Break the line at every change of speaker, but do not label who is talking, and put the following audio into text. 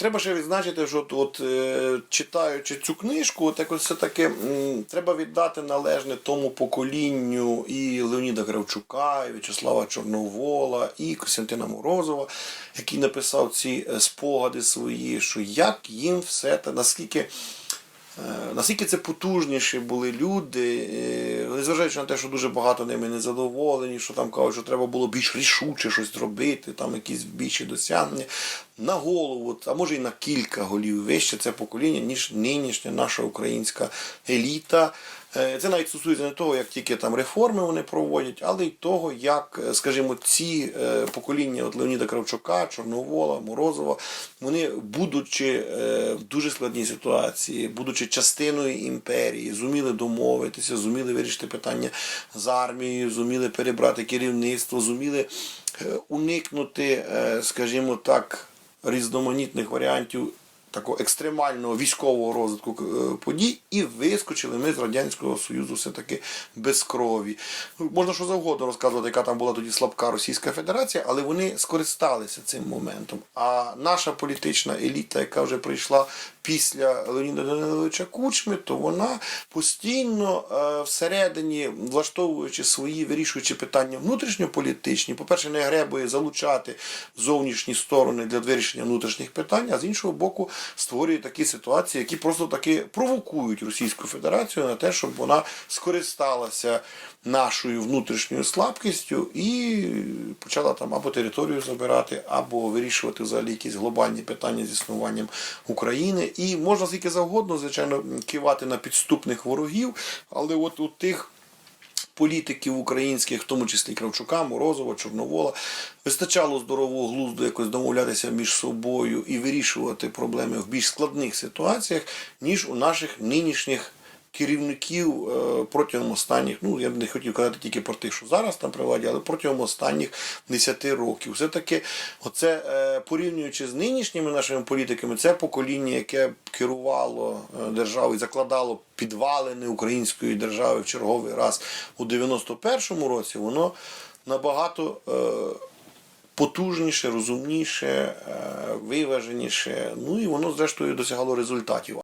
Треба ще відзначити, що от, е, читаючи цю книжку, от якось все-таки треба віддати належне тому поколінню і Леоніда Кравчука, і В'ячеслава Чорновола, і Костянтина Морозова, який написав ці е, спогади свої, що як їм все те, наскільки. Е, Наскільки це потужніші були люди, незважаючи на те, що дуже багато ними не задоволені, що там кажуть, що треба було більш рішуче щось зробити, там якісь більші досягнення, на голову, а може і на кілька голів вище це покоління, ніж нинішня наша українська еліта. Е, Це навіть стосується не того, як тільки там реформи вони проводять, але й того, як, е, скажімо, ці е, покоління от Леоніда Кравчука, Чорновола, Морозова, вони, будучи в дуже складній ситуації, будучи частиною імперії, зуміли домовитися, зуміли вирішити питання з армією, зуміли перебрати керівництво, зуміли уникнути, скажімо так, різноманітних варіантів такого екстремального військового розвитку е, подій, і вискочили ми з Радянського Союзу все-таки без крові. Ну, Можна що завгодно розказувати, яка там була тоді слабка Російська Федерація, але вони скористалися цим моментом. А наша політична еліта, яка вже прийшла після Леоніда Даниловича Кучми, то вона постійно е, всередині, влаштовуючи свої, вирішуючи питання внутрішньополітичні, по-перше, не гребує залучати зовнішні сторони для вирішення внутрішніх питань, а з іншого боку, створює такі ситуації, які просто таки провокують Російську Федерацію на те, щоб вона скористалася нашою внутрішньою слабкістю і почала там або територію забирати, або вирішувати взагалі якісь глобальні питання з існуванням України. І можна скільки завгодно, звичайно, кивати на підступних ворогів, але от у тих політиків українських, в тому числі Кравчука, Морозова, Чорновола, вистачало здорового глузду якось домовлятися між собою і вирішувати проблеми в більш складних ситуаціях, ніж у наших нинішніх. Керівників е, протягом останніх, ну я б не хотів казати тільки про тих, що зараз там при владі, але протягом останніх 10 років. Все-таки, оце е, порівнюючи з нинішніми нашими політиками, це покоління, яке керувало е, державою, закладало підвалини української держави в черговий раз у 91-му році, воно набагато потужніше, розумніше, виваженіше. Ну і воно зрештою досягало результатів.